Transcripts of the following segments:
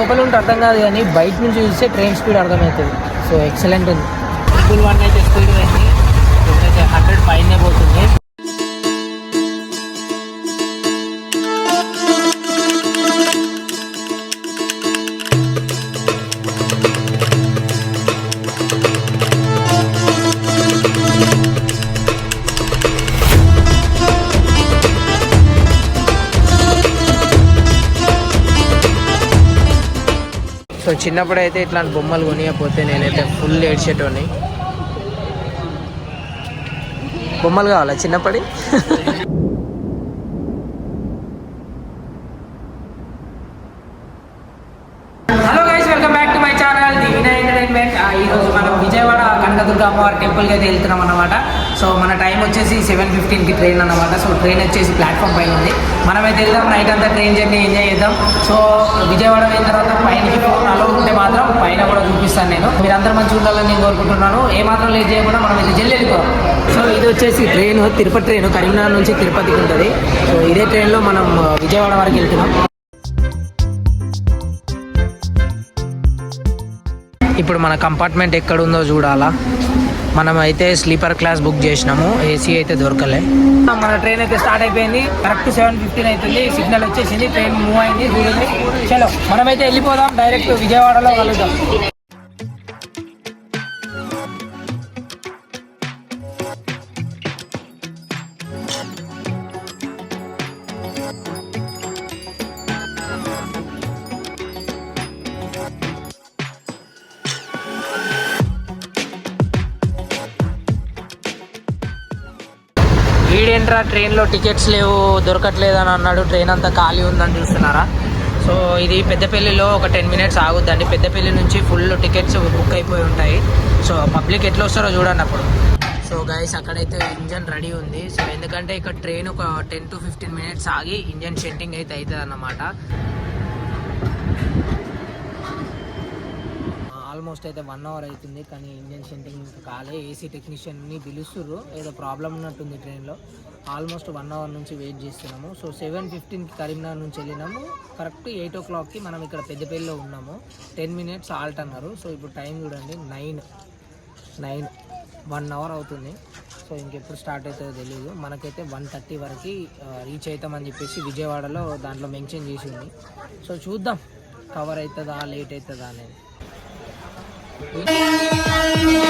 లోపల ఉంటే అర్థం కాదు కానీ బయట నుంచి చూస్తే ట్రైన్ స్పీడ్ అర్థమవుతుంది. సో ఎక్సలెంట్ ఉంది. ఫుల్ వన్ అయితే స్పీడ్ అయింది ఇప్పుడైతే హండ్రెడ్ పైనే పోతుంది. సో చిన్నప్పుడు అయితే ఇట్లాంటి బొమ్మలు కొనియకపోతే నేనైతే ఫుల్ ఏడ్చేటోని బొమ్మలు కావాలా చిన్నప్పటి? Hello guys welcome back to my channel the Vinay entertainment ఈ మనం విజయవాడ కనకదుర్గ అమ్మవారి టెంపుల్కి అయితే వెళ్తున్నాం అనమాట సో మన టైం వచ్చేసి సెవెన్ ఫిఫ్టీన్కి ట్రైన్ అనమాట సో ట్రైన్ వచ్చేసి ప్లాట్ఫామ్ పైన ఉంది. మనమైతే వెళ్దాం నైట్ అంతా ట్రైన్ జర్నీ ఎంజాయ్ చేద్దాం. సో విజయవాడ అయిన తర్వాత పైన ఫోన్ అలో ఉంటే మాత్రం పైన కూడా చూపిస్తాను నేను. మీరందరూ మంచి ఉండాలని నేను కోరుకుంటున్నాను. ఏ మాత్రం లేట్ చేయకుండా మనం ఇది జల్లి వెళ్ళిపోదాం. సో ఇది వచ్చేసి ట్రైన్ తిరుపతి ట్రైన్ కరీంనగర్ నుంచి తిరుపతికి ఉంటుంది. సో ఇదే ట్రైన్లో మనం విజయవాడ వరకు వెళ్తున్నాం. ఇప్పుడు మన కంపార్ట్మెంట్ ఎక్కడ ఉందో చూడాలా. మనం అయితే స్లీపర్ క్లాస్ బుక్ చేసినాము ఏసీ అయితే దొరకలే. మన ట్రైన్ అయితే స్టార్ట్ అయిపోయింది. కరెక్ట్ సెవెన్ ఫిఫ్టీన్ అవుతుంది. సిగ్నల్ వచ్చేసింది. ట్రైన్ మూవ్ అయింది. చలో మనమైతే వెళ్ళిపోదాం. డైరెక్ట్ విజయవాడలో కలుద్దాం. ఏంట్రా ట్రైన్లో టికెట్స్ లేవు దొరకట్లేదు అని అన్నాడు. ట్రైన్ అంతా ఖాళీ ఉందని చూస్తున్నారా? సో ఇది పెద్దపల్లిలో ఒక టెన్ మినిట్స్ ఆగుద్దండి. పెద్దపల్లి నుంచి ఫుల్ టికెట్స్ బుక్ అయిపోయి ఉంటాయి. సో పబ్లిక్ ఎట్లా వస్తారో చూడండి అప్పుడు. సో గైస్ అక్కడైతే ఇంజన్ రెడీ ఉంది. సో ఎందుకంటే ఇక్కడ ట్రైన్ ఒక టెన్ టు ఫిఫ్టీన్ మినిట్స్ ఆగి ఇంజన్ షెంటింగ్ అయితే అవుతుంది అన్నమాట ఆల్మోస్ట్ అయితే వన్ అవర్ అవుతుంది కానీ ఇంజన్ షెంటింగ్ ఇంకా కాలే. ఏసీ టెక్నీషియన్ని పిలుస్తుర్రు. ఏదో ప్రాబ్లం ఉన్నట్టుంది ట్రైన్లో. ఆల్మోస్ట్ వన్ అవర్ నుంచి వెయిట్ చేస్తున్నాము. సో సెవెన్ ఫిఫ్టీన్కి కరీంనగర్ నుంచి వెళ్ళినాము. కరెక్ట్ ఎయిట్ ఓ క్లాక్కి మనం ఇక్కడ పెద్దపల్లిలో ఉన్నాము. టెన్ మినిట్స్ ఆల్ట్ అన్నారు. సో ఇప్పుడు టైం చూడండి నైన్. నైన్. వన్ అవర్ అవుతుంది. సో ఇంకెప్పుడు స్టార్ట్ అవుతుందో తెలియదు మనకైతే వన్ థర్టీ వరకు రీచ్ అవుతామని చెప్పేసి విజయవాడలో దాంట్లో మెన్షన్ చేసి ఉంది సో చూద్దాం కవర్ అవుతుందా లేట్ అవుతుందా అనేది. Thank you.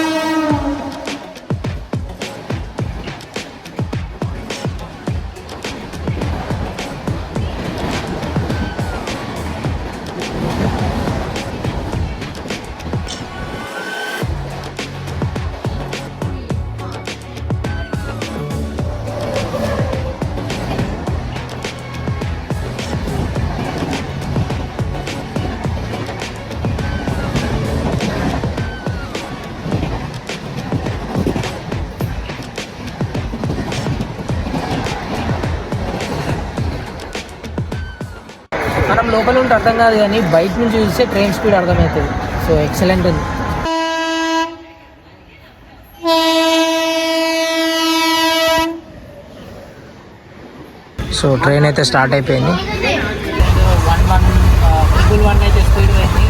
మనం లోపల ఉంటే అర్థం కాదు కానీ బయట నుంచి చూస్తే ట్రైన్ స్పీడ్ అర్థమవుతుంది. సో ఎక్సలెంట్ ఉంది. సో ట్రైన్ అయితే స్టార్ట్ అయిపోయింది. వన్ వన్ ట్రిపుల్ వన్ అయితే స్పీడ్ పోయింది.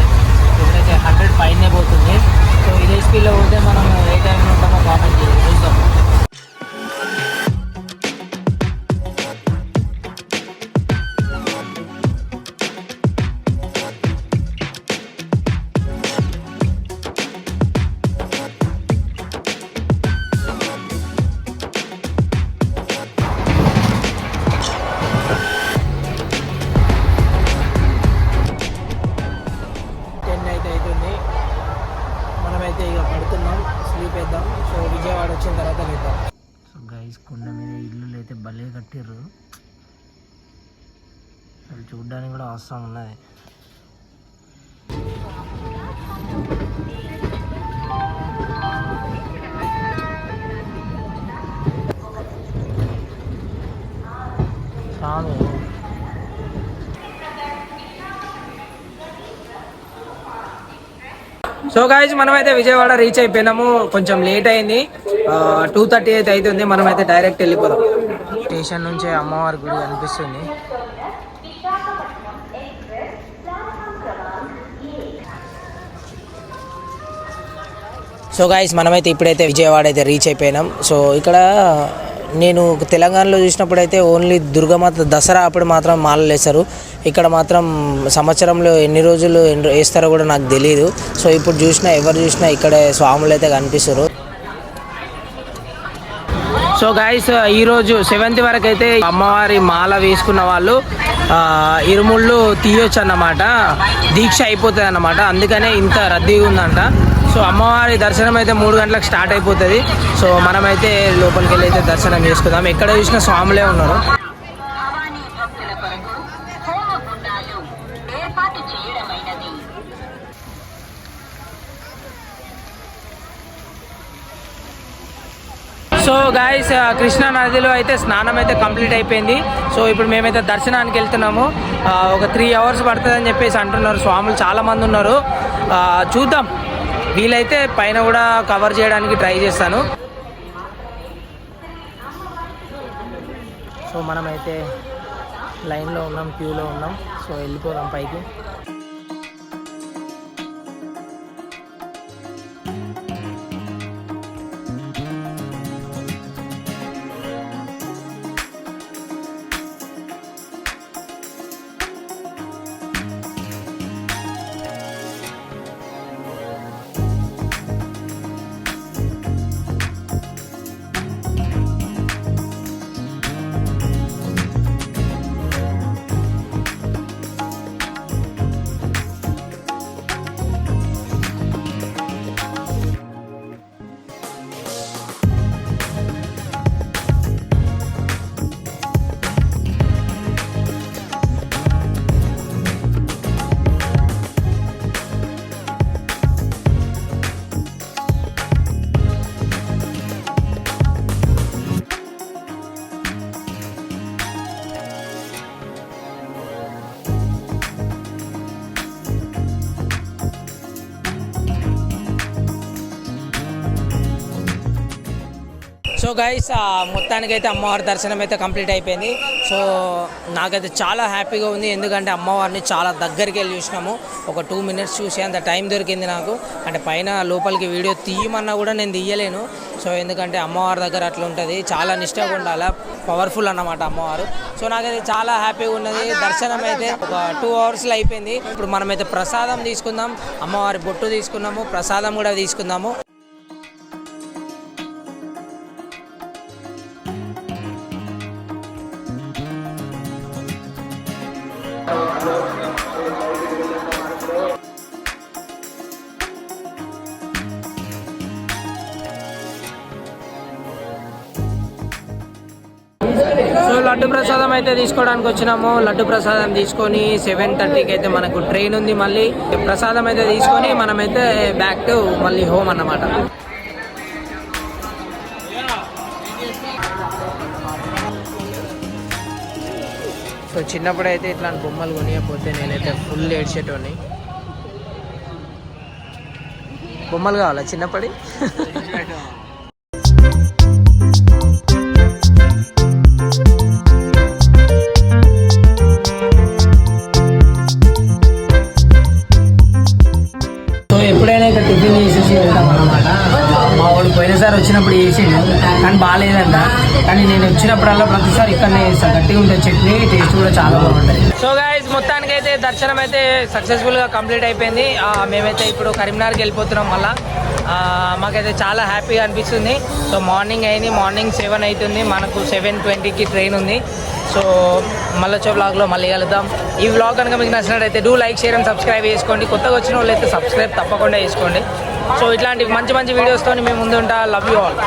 ఇప్పుడైతే హండ్రెడ్ పైనే పోతుంది. సో ఇదే స్పీడ్లో పోతే మనం ఏ టైంలో ఉంటామో కామెంట్ చేయాలి అయితే ఇక పడుతున్నాం స్లీప్ వేద్దాం. సో విజయవాడ వచ్చిన తర్వాత లేద్దాం సో గైస్ కొండ మీద ఇల్లులు అయితే భలే కట్టిర్రు. అసలు చూడ్డానికి కూడా అవసరం ఉన్నది. స్వామి సో గాయజ్ మనమైతే విజయవాడ రీచ్ అయిపోయినాము. కొంచెం లేట్ అయింది. టూ థర్టీ అయితే అవుతుంది మనమైతే డైరెక్ట్ వెళ్ళిపోదాం. స్టేషన్ నుంచి అమ్మవారి గుడి అనిపిస్తుంది. సో గాయస్ మనమైతే ఇప్పుడైతే విజయవాడ అయితే రీచ్ అయిపోయినాం. సో ఇక్కడ నేను తెలంగాణలో చూసినప్పుడు అయితే ఓన్లీ దుర్గమాత దసరా అప్పుడు మాత్రం మాలలు వేస్తారు ఇక్కడ మాత్రం సంవత్సరంలో ఎన్ని రోజులు ఎన్ని వేస్తారో కూడా నాకు తెలియదు సో ఇప్పుడు చూసినా ఎవరు చూసినా ఇక్కడ స్వాములు అయితే కనిపిస్తారు సో గాయస్ ఈరోజు సెవెంత్ వరకు అయితే అమ్మవారి మాల వేసుకున్న వాళ్ళు ఇరుముళ్ళు తీయొచ్చు అన్నమాట దీక్ష అయిపోతుంది అన్నమాట అందుకనే ఇంత రద్దీగా ఉందంట. సో అమ్మవారి దర్శనం అయితే మూడు గంటలకు స్టార్ట్ అయిపోతుంది. సో మనమైతే లోపలికి వెళ్ళి అయితే దర్శనం చేసుకుందాం. ఎక్కడ చూసినా స్వాములే ఉన్నారు. సో గాయస్ కృష్ణా నదిలో అయితే స్నానం అయితే కంప్లీట్ అయిపోయింది. సో ఇప్పుడు మేమైతే దర్శనానికి వెళ్తున్నాము. ఒక త్రీ అవర్స్ పడుతుందని చెప్పేసి అంటున్నారు స్వాములు. చాలా మంది ఉన్నారు. చూద్దాం. వీలైతే పైన కూడా కవర్ చేయడానికి ట్రై చేస్తాను. సో మనమైతే లైన్లో ఉన్నాం క్యూలో ఉన్నాం. సో వెళ్ళిపోదాం పైకి. సో గైస్ మొత్తానికైతే అమ్మవారి దర్శనం అయితే కంప్లీట్ అయిపోయింది. సో నాకైతే చాలా హ్యాపీగా ఉంది. ఎందుకంటే అమ్మవారిని చాలా దగ్గరికి వెళ్ళి చూసినాము. ఒక టూ మినిట్స్ చూసి అంత టైం దొరికింది నాకు. అంటే పైన లోపలికి వీడియో తీయమన్నా కూడా నేను తీయలేను. సో ఎందుకంటే అమ్మవారి దగ్గర అట్లా ఉంటుంది. చాలా నిష్టగా ఉండాలి? పవర్ఫుల్ అన్నమాట అమ్మవారు. సో నాకైతే చాలా హ్యాపీగా ఉన్నది. దర్శనం అయితే ఒక టూ అవర్స్లో అయిపోయింది. ఇప్పుడు మనమైతే ప్రసాదం తీసుకుందాం. అమ్మవారి బొట్టు తీసుకున్నాము. ప్రసాదం కూడా తీసుకుందాము. లడ్డు ప్రసాదం అయితే తీసుకోవడానికి వచ్చినాము. లడ్డు ప్రసాదం తీసుకొని సెవెన్ థర్టీకి అయితే మనకు ట్రైన్ ఉంది మళ్ళీ. ప్రసాదం అయితే తీసుకొని మనమైతే బ్యాక్ టు మళ్ళీ హోమ్ అన్నమాట. సో చిన్నప్పుడు అయితే ఇట్లాంటి బొమ్మలు కొనియకపోతే నేనైతే ఫుల్ ఏడ్చేటోని బొమ్మలు కావాలా చిన్నప్పటి? పోయినసారి వచ్చినప్పుడు వేసిండు కానీ బాగాలేదంట. కానీ నేను వచ్చినప్పుడల్లా ప్రతిసారి ఇక్కడనే వేస్తాను గట్టిగా ఉంటుంది చట్నీ టేస్ట్ కూడా చాలా బాగుంటుంది సో గాయస్ మొత్తానికి అయితే దర్శనం అయితే సక్సెస్ఫుల్గా కంప్లీట్ అయిపోయింది. మేమైతే ఇప్పుడు కరీంనగర్కి వెళ్ళిపోతున్నాం మళ్ళీ. మాకైతే చాలా హ్యాపీగా అనిపిస్తుంది. సో మార్నింగ్ అయింది. మార్నింగ్ సెవెన్ అవుతుంది. మనకు సెవెన్ ట్వంటీకి ట్రైన్ ఉంది. సో మళ్ళీ వచ్చే వ్లాగ్లో మళ్ళీ కలుద్దాం. ఈ వ్లాగ్ కనుక మీకు నచ్చినట్టయితే do like share and subscribe చేసుకోండి. కొత్తగా వచ్చిన వాళ్ళు అయితే సబ్స్క్రైబ్ తప్పకుండా చేసుకోండి. సో ఇట్లాంటి మంచి మంచి వీడియోస్తో మేము ముందు ఉంటా లవ్ యూ ఆల్